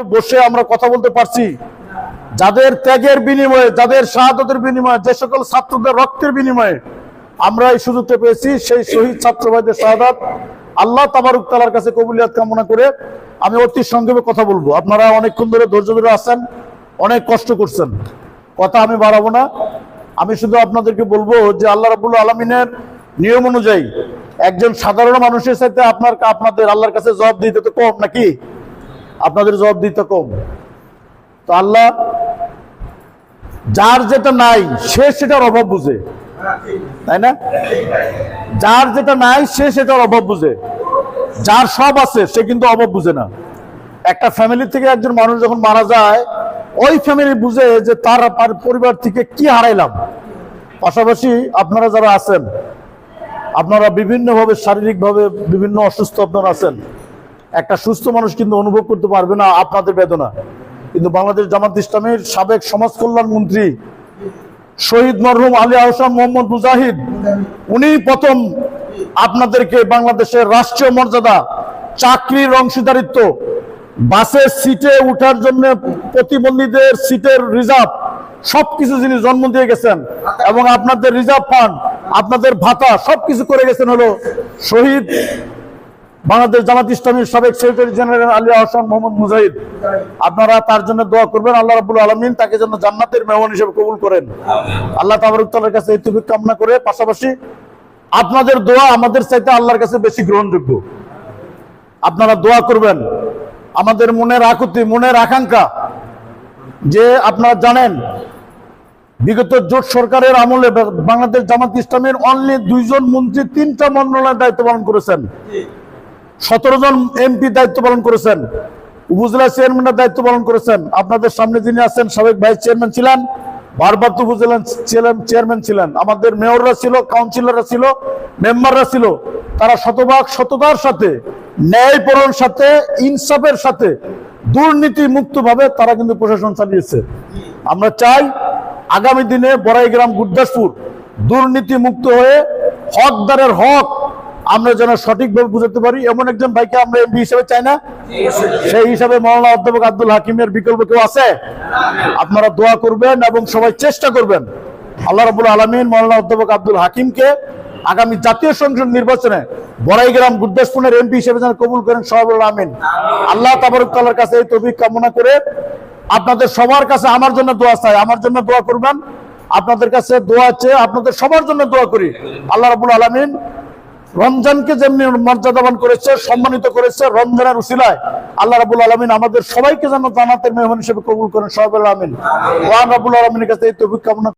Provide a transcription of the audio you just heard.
সুন্দরভাবে বসে আমরা কথা বলতে পারছি। যাদের ত্যাগের বিনিময়ে, যাদের শাহাদতের বিনিময়ে, যে সকল ছাত্রদের রক্তের বিনিময়ে আমরা এই সুযোগটা পেয়েছি, সেই শহীদ ছাত্র ভাইদের শাহাদাত। আল্লাহ তাবারুক তালার কাছে কবুলিয়াত কামনা করে আমি অতি সংক্ষেপে কথা বলব। আপনারা অনেকক্ষণ ধরে ধৈর্য ধরে আছেন, অনেক কষ্ট করছেন। কথা আমি বাড়াবো না। আমি শুধু আপনাদেরকে বলব যে আল্লাহ রাবুল আলমিনের নিয়ম অনুযায়ী একজন সাধারণ মানুষের সাথে আপনার, আপনাদের আল্লাহর কাছে জবাব দিতে তো কম নাকি? আপনাদের জবাব দিতে কম। তো আল্লাহ যার যেটা নাই, সে সেটার অভাব বুঝে। তাই না? যার যেটা নাই, সে সেটার অভাব বুঝে। যার সব আছে, সে কিন্তু অভাব বুঝে না। একটা ফ্যামিলি থেকে একজন মানুষ যখন মারা যায়, ওই ফ্যামিলি বুঝে যে তার পরিবার থেকে কি হারাইলাম। পাশাপাশি আপনারা যারা আছেন, আপনারা বিভিন্নভাবে শারীরিকভাবে বিভিন্ন অসুস্থ আপনারা আছেন একটা সুস্থ মানুষ কিন্তু অনুভব করতে পারবে না আপনাদের বেদনা। কিন্তু বাংলাদেশ জামাত ইসলামের সাবেক সমাজ কল্যাণ মন্ত্রী শহীদ মরহুম আলী আহসান মোহাম্মদ মুজাহিদ, উনি প্রথম আপনাদেরকে বাংলাদেশের রাষ্ট্রীয় মর্যাদা, চাকরির অংশীদারিত্ব, বাসের সিটে উঠার জন্য প্রতিবন্ধীদের সিটের রিজার্ভ, সবকিছু যিনি জন্ম দিয়ে গেছেন, এবং আপনাদের রিজার্ভ ফান্ড, আপনাদের ভাতা, সবকিছু করে গেছেন হলো শহীদ বাংলাদেশ জামাত ইসলামীর সাবেক সেক্রেটারি জেনারেল আলী আহসান মোহাম্মদ মুজাহিদ। আপনারা তার জন্য দোয়া করবেন আল্লাহ রাবুল আলমিন তাকে যেন জান্নাতের মেহমান হিসেবে কবুল করেন। আল্লাহ তাবারুকতালের কাছে এই তুফিক কামনা করে পাশাপাশি আপনাদের দোয়া আমাদের চাইতে আল্লাহর কাছে বেশি গ্রহণযোগ্য। আপনারা দোয়া করবেন। আমাদের মনের আকুতি মনের আকাঙ্ক্ষা যে আপনারা জানেন বিগত জোট সরকারের আমলে বাংলাদেশ জামাত ইসলামের অনলি দুইজন মন্ত্রী তিনটা মন্ত্রণালয়ের দায়িত্ব পালন করেছেন। সতেরো জন এমপি দায়িত্ব পালন করেছেন। উপজেলা চেয়ারম্যানের দায়িত্ব পালন করেছেন। আপনাদের সামনে যিনি আছেন, সাবেক ভাইস চেয়ারম্যান ছিলেন ভারপ্রাপ্ত উপজেলা চেয়ারম্যান ছিলেন। আমাদের মেয়ররা ছিল কাউন্সিলররা ছিল মেম্বাররা ছিল। তারা শতভাগ সততার সাথে ন্যায়পরণ সাথে, ইনসাফের সাথে দুর্নীতি মুক্ত ভাবে তারা কিন্তু প্রশাসন চালিয়েছে। আমরা চাই আগামী দিনে বড়াইগ্রাম গুরদাসপুর দুর্নীতি মুক্ত হয়ে হকদারের হক আমরা যেন সঠিকভাবে বুঝাতে পারি। এমন একজন ভাইকে আমরা এমপি হিসেবে চাই না। সেই হিসাবে মৌলানা অধ্যাপক আব্দুল হাকিমের বিকল্প কেউ আছে? আপনারা দোয়া করবেন এবং সবাই চেষ্টা করবেন। আল্লাহ রাবুল আলমিন মৌলানা অধ্যাপক আব্দুল হাকিমকে আগামী জাতীয় সংসদ নির্বাচনে বড়াইগ্রাম, গুরদাসপুরের এমপি হিসেবে যেন কবুল করেন। সহাবুল আমিন। আল্লাহ তাবারুক কাছে এই তৌফিক কামনা করে আপনাদের সবার কাছে আমার জন্য দোয়া চাই। আমার জন্য দোয়া করবেন। আপনাদের কাছে দোয়া চেয়ে আপনাদের সবার জন্য দোয়া করি। আল্লাহ রাবুল আলমিন রমজানকে যেমনি মর্যাদাবান করেছে, সম্মানিত করেছে, রমজানের উসিলায় আল্লাহ রাবুল আলমিন আমাদের সবাইকে যেন জানাতের মেহমান হিসেবে কবুল করেন। সবাই আলমিন ওয়ান রাবুল আলমিনের কাছে এই তো কামনা